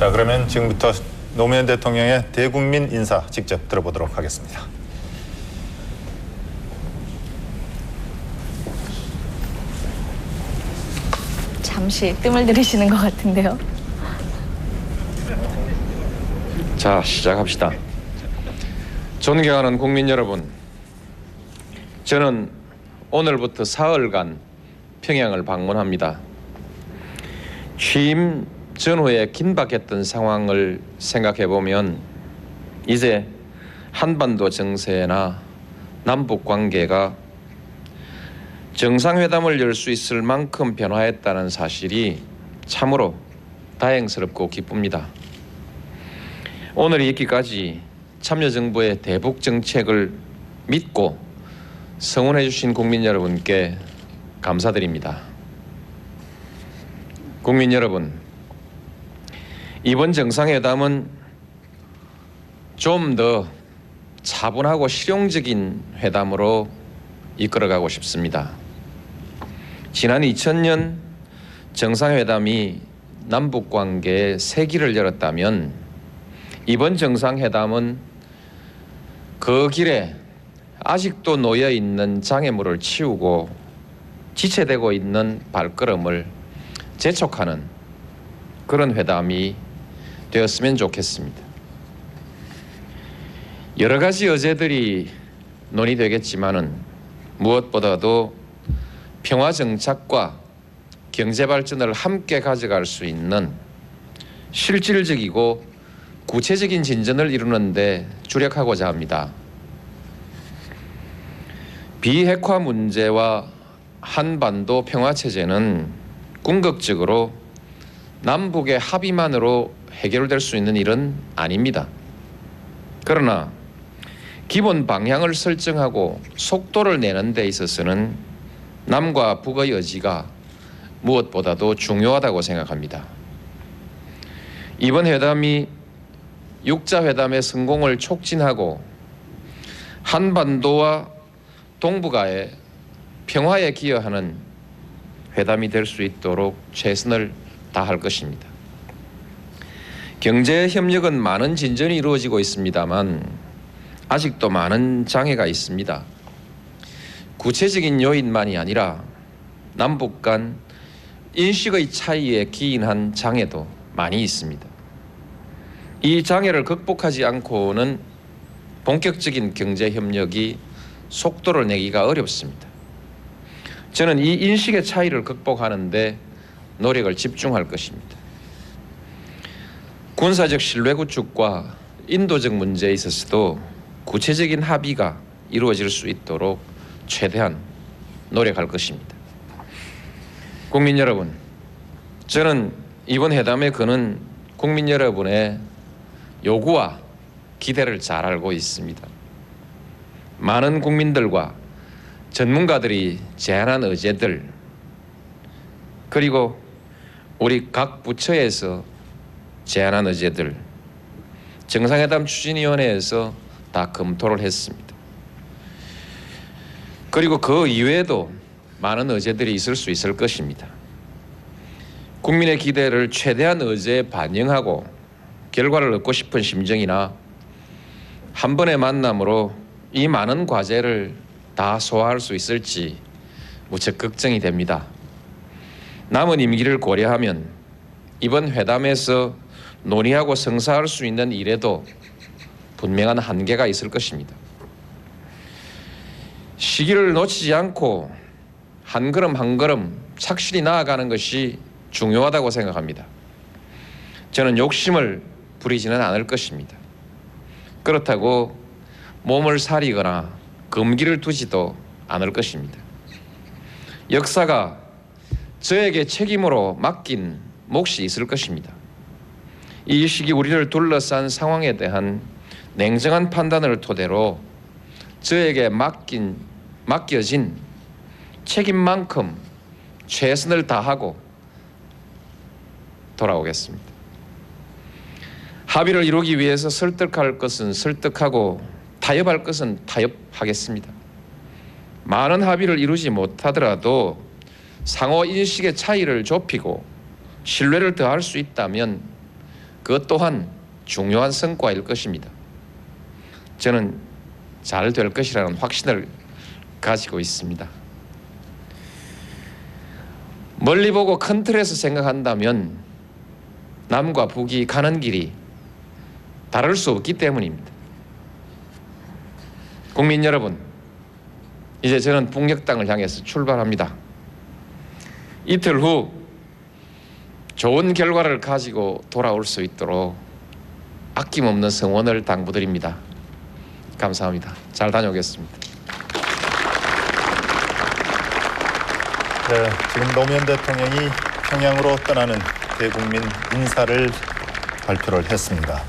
자, 그러면 지금부터 노무현 대통령의 대국민 인사 직접 들어보도록 하겠습니다. 잠시 뜸을 들이시는 것 같은데요. 자, 시작합시다. 존경하는 국민 여러분, 저는 오늘부터 사흘간 평양을 방문합니다. 취임 전후에 긴박했던 상황을 생각해 보면 이제 한반도 정세나 남북 관계가 정상회담을 열 수 있을 만큼 변화했다는 사실이 참으로 다행스럽고 기쁩니다. 오늘 있기까지 참여정부의 대북 정책을 믿고 성원해 주신 국민 여러분께 감사드립니다. 국민 여러분, 이번 정상회담은 좀 더 차분하고 실용적인 회담으로 이끌어가고 싶습니다. 지난 2000년 정상회담이 남북 관계에 새 길을 열었다면 이번 정상회담은 그 길에 아직도 놓여 있는 장애물을 치우고 지체되고 있는 발걸음을 재촉하는 그런 회담이 되었으면 좋겠습니다. 여러 가지 여제들이 논의되겠지만은 무엇보다도 평화 정착과 경제 발전을 함께 가져갈 수 있는 실질적이고 구체적인 진전을 이루는데 주력하고자 합니다. 비핵화 문제와 한반도 평화 체제는 궁극적으로 남북의 합의만으로 해결될 수 있는 일은 아닙니다. 그러나 기본 방향을 설정하고 속도를 내는 데 있어서는 남과 북의 의지가 무엇보다도 중요하다고 생각합니다. 이번 회담이 육자 회담의 성공을 촉진하고 한반도와 동북아의 평화에 기여하는 회담이 될 수 있도록 최선을 다할 것입니다. 경제 협력은 많은 진전이 이루어지고 있습니다만 아직도 많은 장애가 있습니다. 구체적인 요인만이 아니라 남북 간 인식의 차이에 기인한 장애도 많이 있습니다. 이 장애를 극복하지 않고는 본격적인 경제 협력이 속도를 내기가 어렵습니다. 저는 이 인식의 차이를 극복하는데 노력을 집중할 것입니다. 군사적 신뢰 구축과 인도적 문제에 있어서도 구체적인 합의가 이루어질 수 있도록 최대한 노력할 것입니다. 국민 여러분, 저는 이번 회담에 거는 국민 여러분의 요구와 기대를 잘 알고 있습니다. 많은 국민들과 전문가들이 제안한 의제들 그리고 우리 각 부처에서 제안한 의제들 정상회담 추진위원회에서 다 검토를 했습니다. 그리고 그 이외에도 많은 의제들이 있을 수 있을 것입니다. 국민의 기대를 최대한 의제에 반영하고 결과를 얻고 싶은 심정이나 한 번의 만남으로 이 많은 과제를 다 소화할 수 있을지 무척 걱정이 됩니다. 남은 임기를 고려하면 이번 회담에서 논의하고 성사할 수 있는 일에도 분명한 한계가 있을 것입니다. 시기를 놓치지 않고 한 걸음 한 걸음 착실히 나아가는 것이 중요하다고 생각합니다. 저는 욕심을 부리지는 않을 것입니다. 그렇다고 몸을 사리거나 금기를 두지도 않을 것입니다. 역사가 저에게 책임으로 맡긴 몫이 있을 것입니다. 이 시기 우리를 둘러싼 상황에 대한 냉정한 판단을 토대로 저에게 맡긴 맡겨진 책임만큼 최선을 다하고 돌아오겠습니다. 합의를 이루기 위해서 설득할 것은 설득하고 타협할 것은 타협하겠습니다. 많은 합의를 이루지 못하더라도 상호 인식의 차이를 좁히고 신뢰를 더할 수 있다면 그것 또한 중요한 성과일 것입니다. 저는 잘 될 것이라는 확신을 가지고 있습니다. 멀리 보고 큰 틀에서 생각한다면 남과 북이 가는 길이 다를 수 없기 때문입니다. 국민 여러분, 이제 저는 북녘 땅을 향해서 출발합니다. 이틀 후 좋은 결과를 가지고 돌아올 수 있도록 아낌없는 성원을 당부드립니다. 감사합니다. 잘 다녀오겠습니다. 네, 지금 노무현 대통령이 평양으로 떠나는 대국민 인사를 발표를 했습니다.